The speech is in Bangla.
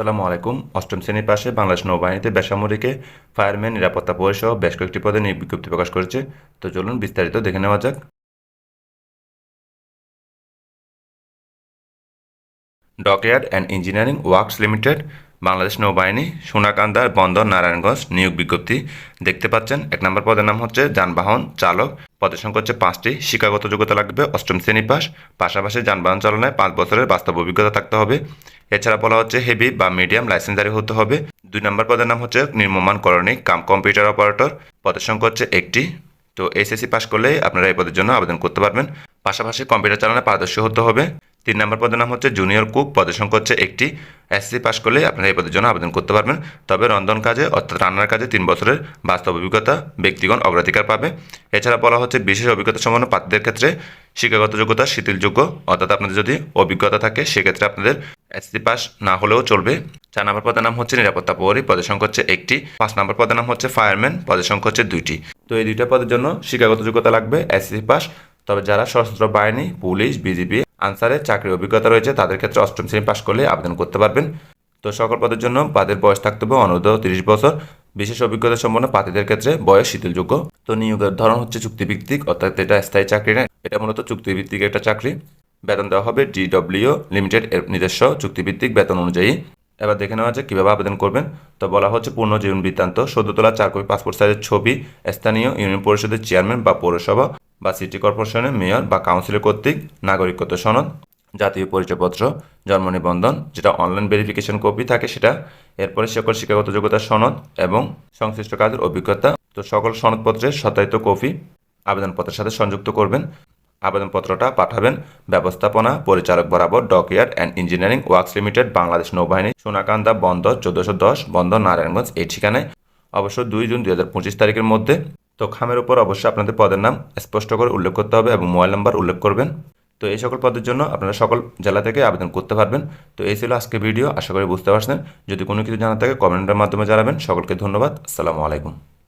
আসসালামু আলাইকুম। অষ্টম শ্রেণির পাশে বাংলাদেশ নৌবাহিনীতে বেসামরিকে ফায়ারম্যান, নিরাপত্তা পরিষেবা, বেশ কয়েকটি পদে বিজ্ঞপ্তি প্রকাশ করেছে। তো চলুন বিস্তারিত দেখে নেওয়া যাক। Dockyard and engineering works limited, Bangladesh নৌবাহিনী, সোনাকান্দার বন্দর, নারায়ণগঞ্জ নিয়োগ বিজ্ঞপ্তি দেখতে পাচ্ছেন। এক নম্বর পদের নাম হচ্ছে যানবাহন চালক। পদের সংখ্যা হচ্ছে পাঁচটি। শিক্ষাগত যোগ্যতা লাগবে, অষ্টম শ্রেণি পাস। পাশাপাশি যানবাহন চালনায় পাঁচ বছরের বাস্তব অভিজ্ঞতা থাকতে হবে। এছাড়া বলা হচ্ছে হেভি বা মিডিয়াম লাইসেন্স লাইসেন্সারি হতে হবে। দুই নম্বর পদের নাম হচ্ছে নির্মমান করণিক, কাম কম্পিউটার অপারেটর। পদের সংখ্যা হচ্ছে একটি। তো এসএসসি পাস করলে আপনারা এই পদের জন্য আবেদন করতে পারবেন। পাশাপাশি কম্পিউটার চালানো পারদর্শী হতে হবে। তিন নম্বর পদের নাম হচ্ছে জুনিয়র কুক পদের সংখ্যা হচ্ছে একটি। এসএসসি পাস করলে আপনারা এই পদের জন্য আবেদন করতে পারবেন। তবে রন্ধন কাজে অর্থাৎ রান্নার কাজে তিন বছরের বাস্তব অভিজ্ঞতা ব্যক্তিগণ অগ্রাধিকার পাবে। এছাড়া বলা হচ্ছে বিশেষ অভিজ্ঞতা সম্পন্ন প্রার্থীদের ক্ষেত্রে শিক্ষাগত যোগ্যতা, শিথিলযোগ্য। অর্থাৎ আপনাদের যদি অভিজ্ঞতা থাকে, সেক্ষেত্রে আপনাদের এসসি পাস না হলেও চলবে। চার নম্বর পদের নাম হচ্ছে নিরাপত্তা প্রহরী। পদের সংখ্যা হচ্ছে একটি। পাঁচ নম্বর পদের নাম হচ্ছে ফায়ারম্যান পদের সংখ্যা হচ্ছে দুইটি। তো এই দুইটা পদের জন্য শিক্ষাগত যোগ্যতা লাগবে এসসি পাস তবে যারা সশস্ত্র বাহিনী, পুলিশ বিজিবি আনসারে চাকরির অভিজ্ঞতা রয়েছে, তাদের ক্ষেত্রে অষ্টম শ্রেণি পাশ করলে আবেদন করতে পারবেন। তো সকল পদের জন্য তাদের বয়স থাকতে হবে অনূর্ধ্ব তিরিশ বছর। বিশেষ অভিজ্ঞতা সম্পন্ন প্রার্থীদের ক্ষেত্রে বয়স শিথিলযোগ্য। তো নিয়োগের ধরন হচ্ছে চুক্তিভিত্তিক, অর্থাৎ এটা স্থায়ী চাকরি না, এটা মূলত চুক্তিভিত্তিক একটা চাকরি। বেতন দেওয়া হবে ডিডব্লিউ লিমিটেড এর নিজস্ব চুক্তিভিত্তিক বেতন অনুযায়ী। এবার দেখে নেওয়া যাক কীভাবে আবেদন করবেন। তো বলা হচ্ছে পূর্ণ জীবন বৃত্তান্ত সদ্য তোলা চার কপি পাসপোর্ট সাইজের ছবি, স্থানীয় ইউনিয়ন পরিষদের চেয়ারম্যান বা পৌরসভা। বা সিটি কর্পোরেশনের মেয়র বা কাউন্সিলর কর্তৃক নাগরিকত্ব সনদ, জাতীয় পরিচয়পত্র, জন্ম নিবন্ধন, যেটা অনলাইন ভেরিফিকেশন কপি থাকে সেটা, এরপরে সকল শিক্ষাগত যোগ্যতার সনদ এবং সংশ্লিষ্ট কাজের অভিজ্ঞতা, তো সকল সনদপত্রের সত্যায়িত কপি আবেদনপত্রের সাথে সংযুক্ত করবেন। আবেদনপত্রটা পাঠাবেন ব্যবস্থাপনা পরিচালক বরাবর dockyard and engineering works limited Bangladesh নৌবাহিনী, সোনাকান্দা বন্দর, চোদ্দোশো দশ বন্দর, নারায়ণগঞ্জ, এই ঠিকানায়। অবশ্য দুই জুন দুই হাজার পঁচিশ তারিখের মধ্যে তো খামের উপর অবশ্যই আপনাদের পদের নাম স্পষ্ট করে উল্লেখ করতে হবে এবং মোবাইল নাম্বার উল্লেখ করবেন। তো এই সকল পদের জন্য আপনারা সকল জেলা থেকে আবেদন করতে পারবেন। তো এই ছিল আজকে ভিডিও, আশা করি বুঝতে পারছেন। যদি কোনো কিছু জানা থাকে কমেন্টের মাধ্যমে জানাবেন। সকলকে ধন্যবাদ। আসসালামু আলাইকুম।